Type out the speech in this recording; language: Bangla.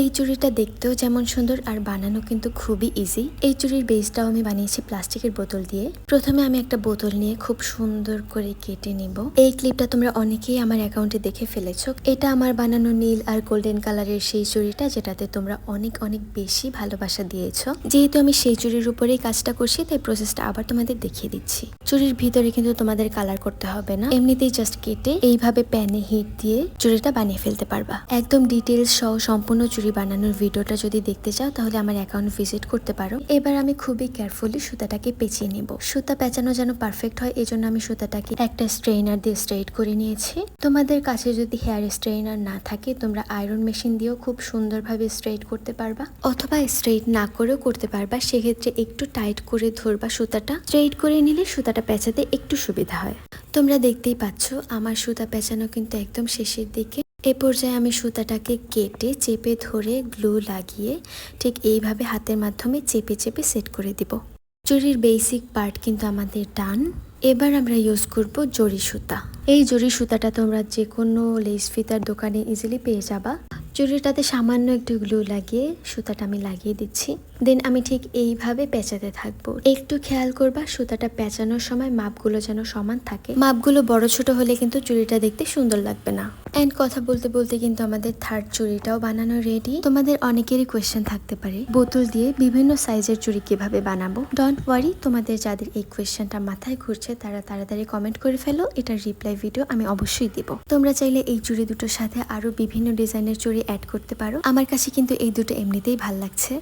এই চুড়িটা দেখতেও যেমন সুন্দর আর বানানো কিন্তু খুবই ইজি এই চুড়ির বেসটাও আমি বানিয়েছি প্লাস্টিকের বোতল দিয়ে। প্রথমে আমি একটা বোতল নিয়ে খুব সুন্দর করে কেটে নিব। এই ক্লিপটা তোমরা অনেকেই আমার অ্যাকাউন্টে দেখে ফেলেছো। এটা আমার বানানো নীল আর গোল্ডেন কালারের সেই চুড়িটা যেটাতে তোমরা অনেক অনেক বেশি ভালোবাসা দিয়েছ। যেহেতু আমি সেই চুড়ির উপরেই কাজটা করছি, তাই প্রসেসটা আবার তোমাদের দেখিয়ে দিচ্ছি। চুড়ির ভিতরে কিন্তু তোমাদের কালার করতে হবে না। এমনিতেই জাস্ট কেটে এইভাবে প্যানে হিট দিয়ে চুড়িটা বানিয়ে ফেলতে পারবা। একদম ডিটেলস সহ সম্পূর্ণ চুড়ি বানানোর ভিডিওটা যদি দেখতে চাও, তাহলে আমার অ্যাকাউন্ট ভিজিট করতে পারো। এবার আমি খুবই কেয়ারফুলি সুতাটাকে পেঁচিয়ে নেব। সুতা পেঁচানো যেন পারফেক্ট হয় এই জন্য আমি সুতাটাকে একটা স্ট্রেইনার দিয়ে স্ট্রেট করে নিয়েছি। তোমাদের কাছে যদি হেয়ার স্ট্রেইনার না থাকে, তোমরা আয়রন মেশিন দিয়েও খুব সুন্দরভাবে স্ট্রেট করতে পারবা। অথবা স্ট্রেট না করেও করতে পারবা, সেক্ষেত্রে একটু টাইট করে ধরবা সুতাটা। স্ট্রেট করে নিলে সুতাটা পেঁচাতে একটু সুবিধা হয়। তোমরা দেখতেই পাচ্ছ, আমার সুতা পেঁচানো কিন্তু একদম শেষের দিকে। এ পর্যায়ে আমি সুতাটাকে কেটে, চেপে ধরে গ্লু লাগিয়ে ঠিক এইভাবে হাতের মাধ্যমে চেপে চেপে সেট করে দিব। চুরির বেসিক পার্ট কিন্তু আমাদের ডান। এবার আমরা ইউজ করব জরি সুতা। এই জরি সুতাটা তোমরা যে কোনো লেস ফিতার দোকানে ইজিলি পেয়ে যাবা। চুরিটাতে সামান্য একটু গ্লু লাগিয়ে সুতাটা আমি লাগিয়ে দিচ্ছি। দেন আমি ঠিক এইভাবে পেঁচাতে থাকব। একটু খেয়াল করবা, সুতাটা পেঁচানোর সময় মাপগুলো যেন সমান থাকে। মাপগুলো বড় ছোট হলে কিন্তু চুড়িটা দেখতে সুন্দর লাগবে না। এন্ড কথা বলতে বলতে কিন্তু আমাদের থার্ড চুড়িটাও বানানো রেডি তোমাদের অনেকেরই কোয়েশ্চেন থাকতে পারে। বোতল দিয়ে বিভিন্ন সাইজের চুড়ি কীভাবে বানাবো? ডোন্ট ওয়ারি তোমাদের যাদের এই কোয়েশ্চেনটা মাথায় ঘুরছে, তারা তাড়াতাড়ি কমেন্ট করে ফেলো, এটার রিপ্লাই ভিডিও আমি অবশ্যই দিব। তোমরা চাইলে এই চুড়ি দুটোর সাথে আরও বিভিন্ন ডিজাইনের চুড়ি অ্যাড করতে পারো। আমার কাছে কিন্তু এই দুটো এমনিতেই ভালো লাগছে।